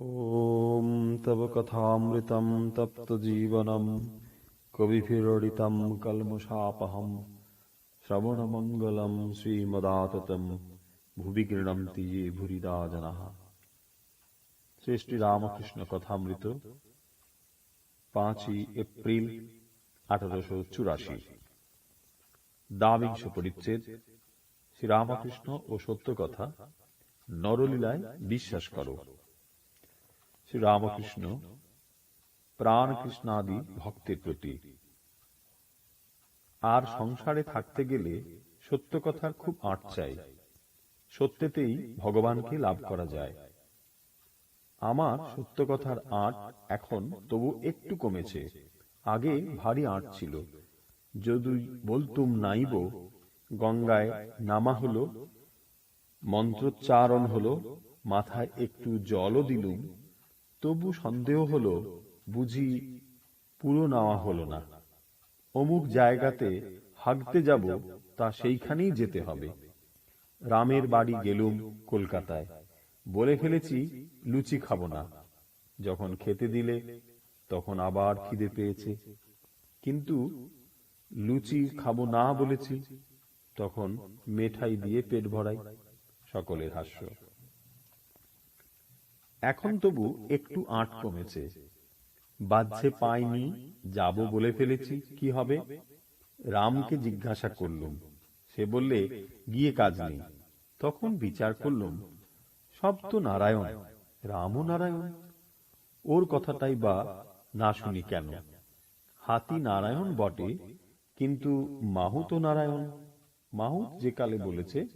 ॐ तव कथामृतं तप्तजीवनं कविभिरडितं कल्मषापहं श्रवणमङ्गलं श्रीमदाततं ভুবি গৃণন্তি ये ভুরিদা জনাः শ্রী শ্রী রামকৃষ্ণ কথামৃত পাঁচই এপ্রিল আঠারোশো চুরাশি দাবিংশ পরিচ্ছেদ শ্রীরামকৃষ্ণ ও সত্য কথা নরলীলায় বিশ্বাস করো শ্রীরামকৃষ্ণ প্রাণ কৃষ্ণাদি ভক্তের প্রতি। আর সংসারে থাকতে গেলে সত্য কথার খুব আট চাই। সত্যতেই ভগবানকে লাভ করা যায়। আমার সত্য কথার আট এখন তবু একটু কমেছে। আগে ভারী আট ছিল। যদি বলতুম নাইব, গঙ্গায় নামা হলো, মন্ত্রোচ্চারণ হলো, মাথায় একটু জলও দিলুম তবু সন্দেহ হলো, বুঝি পুরো নেওয়া হলো না। অমুক জায়গাতে হাগতে যাব, তা সেইখানেই যেতে হবে। রামের বাড়ি গেলুম কলকাতায়। বলে ফেলেছি, লুচি খাব না। যখন খেতে দিলে, তখন আবার খিদে পেয়েছে। কিন্তু লুচি খাব না বলেছি, তখন মেঠাই দিয়ে পেট ভরাই, সকলের হাস্য। এখন তবু একটু আট কমেছে। বাহ্যে পাইনি যাব বলে ফেলেছি কি হবে? রামকে জিজ্ঞাসা করলুম। সে বললে গিয়ে কাজ নেই। তখন বিচার করলুম। সব তো নারায়ণ। রামও নারায়ণ। ওর কথাটাই বা না শুনি কেন? হাতি নারায়ণ বটে কিন্তু মাহু তো নারায়ণ। মাহুত যে কালে বলেছে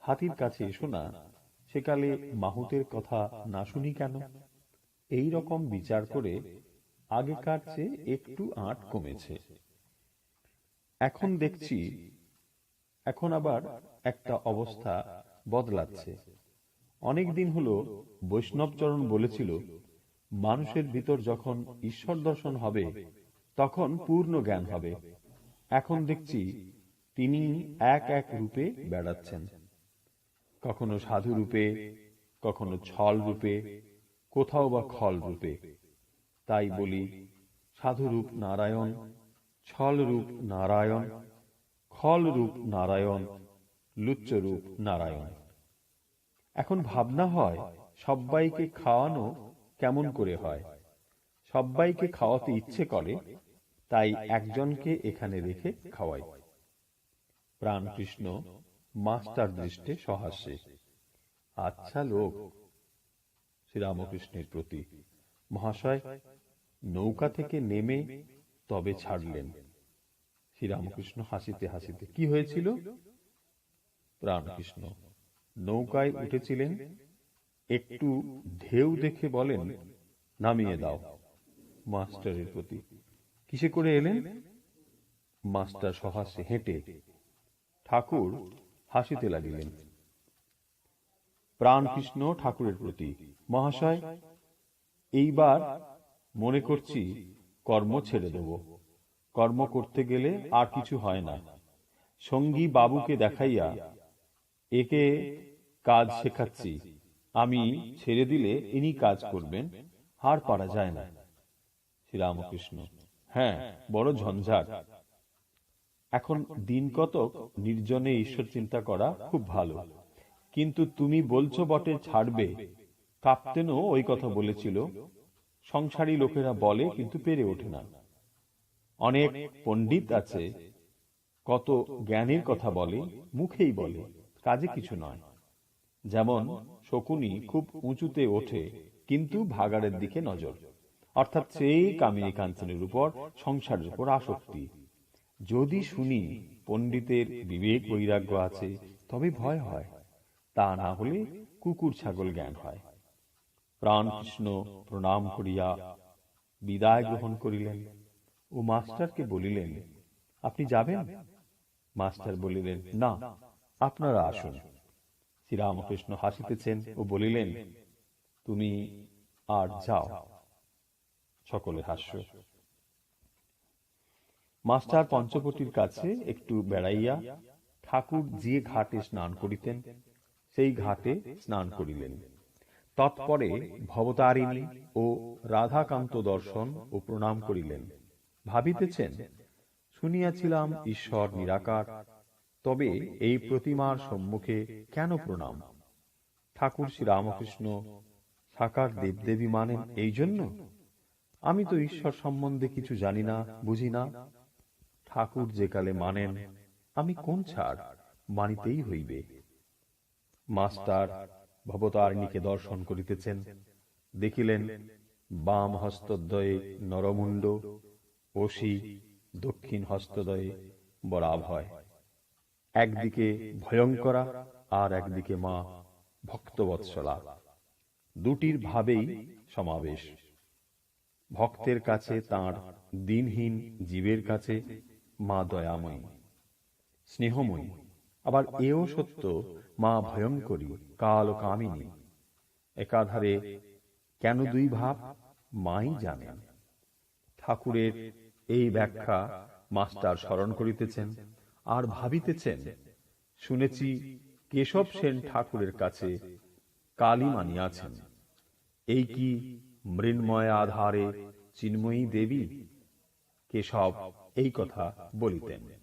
হাতির কাছে এসো না। সেকালে মাহুতের কথা না শুনি কেন? এই রকম বিচার করে আগেকার চেয়ে একটু আট কমেছে। এখন দেখছি, এখন আবার একটা অবস্থা বদলাচ্ছে। অনেক দিন হলো বৈষ্ণবচরণ বলেছিল, মানুষের ভিতর যখন ঈশ্বর দর্শন হবে, তখন পূর্ণ জ্ঞান হবে। এখন দেখছি, তিনি এক এক রূপে বেড়াচ্ছেন। কখনো সাধু রূপে, কখনো ছল রূপে, কোথাও বা খল রূপে। তাই বলি সাধুরূপ নারায়ণ, ছল রূপ নারায়ণ, খল রূপ নারায়ণ লুচ্চরূপ নারায়ণ। এখন ভাবনা হয়, সব্বাইকে খাওয়ানো কেমন করে হয়? সব্বাইকে খাওয়াতে ইচ্ছে করে, তাই একজনকে এখানে রেখে খাওয়াই। প্রাণকৃষ্ণ মাস্টার দৃষ্টে সহাস্যে আচ্ছা লোক, শ্রীরামকৃষ্ণের প্রতি। মহাশয়, নৌকা থেকে নেমে তবে ছাড়লেন। শ্রীরামকৃষ্ণ হাসিতে হাসিতে, কি হয়েছিল? প্রাণকৃষ্ণ, নৌকায় উঠেছিলেন, একটু ঢেউ দেখে বলেন, নামিয়ে দাও। মাস্টারের প্রতি, কিসে করে এলেন? মাস্টার সহাসে হেঁটে, ঠাকুর হাসিতে লাগিলেন। প্রাণকৃষ্ণ ঠাকুরের প্রতি, মহাশয়, এইবার মনে করছি কর্ম ছেড়ে দেব। কর্ম করতে গেলে আর কিছু হয় না। সঙ্গী বাবুকে দেখাইয়া একে কাজ শেখাচ্ছি। আমি ছেড়ে দিলে ইনি কাজ করবেন, হার পারা যায় না। শ্রীরামকৃষ্ণ হ্যাঁ বড় ঝঞ্ঝাট। এখন দিন কতক নির্জনে ঈশ্বর চিন্তা করা খুব ভালো। কিন্তু তুমি বলছো বটে ছাড়বে। কাপ্তেনও ওই কথা বলেছিল। সংসারী লোকেরা বলে কিন্তু পেরে ওঠে না। অনেক পণ্ডিত আছে। কত জ্ঞানের কথা বলে মুখেই বলে কাজে কিছু নয়। যেমন শকুনি খুব উঁচুতে ওঠে কিন্তু ভাগাড়ের দিকে নজর। অর্থাৎ সেই কামিনী কাঞ্চনের উপর সংসারের উপর আসক্তি। যদি শুনি পণ্ডিতের বিবেক বৈরাগ্য আছে, তবে ভয় হয়। তা না হলে কুকুর ছাগল জ্ঞান হয়। প্রাণকৃষ্ণ প্রণাম করিয়া বিদায় গ্রহণ করিলেন ও মাস্টারকে বলিলেন, আপনি যাবেন? মাস্টার বলিলেন, না, আপনারা আসুন। শ্রীরামকৃষ্ণ হাসিতেছেন ও বলিলেন, তুমি আর যাও। সকলে হাস্য। মাস্টার পঞ্চবটির কাছে একটু বেড়াইয়া ঠাকুর যে ঘাটে স্নান করিতেন সেই ঘাটে স্নান করিলেন। তৎপরে ভবতারিণী ও রাধাকান্ত দর্শন ও প্রণাম করিলেন। ভাবিতেছেন শুনিয়াছিলাম ঈশ্বর নিরাকার তবে এই প্রতিমার সম্মুখে কেন প্রণাম? ঠাকুর শ্রী রামকৃষ্ণ সাকার দেবদেবী মানেন এই জন্য আমি তো ঈশ্বর সম্বন্ধে কিছু জানি না বুঝি না। ঠাকুর যে কালে মানেন, আমি কোন ছাড় মানিতেই হইবে। মাস্টার ভবতারিণীকে দর্শন করিতেছেন, দেখিলেন বাম হস্তদ্বয়ে নরমুণ্ড, ওসি দক্ষিণ হস্তদয়ে বরাভয়। একদিকে ভয়ঙ্করা আর একদিকে মা ভক্তবৎসলা। দুটির ভাবেই সমাবেশ। ভক্তের কাছে তার দিনহীন জীবের কাছে মা দয়াময়ী। স্নেহময়ী। আবার এও সত্য, মা ভয়ঙ্করী, কাল কামিনী। একাধারে কেন দুই ভাব? মাই জানেন ঠাকুরের এই ব্যাখ্যা মাস্টার স্মরণ করিতেছেন আর ভাবিতেছেন, শুনেছি কেশব সেন ঠাকুরের কাছে কালী মানিয়াছেন এই কি মৃন্ময় আধারে চিন্ময়ী দেবী? কেশব এই কথা বলিতেন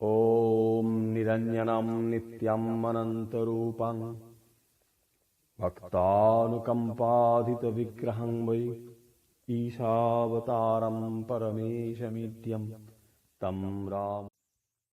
ॐ निरञ्जनं नित्यम् अनन्तरूपम् भक्तानुकम्पाधितविग्रहं वै ईशावतारं परमेशमीड्यं तं राम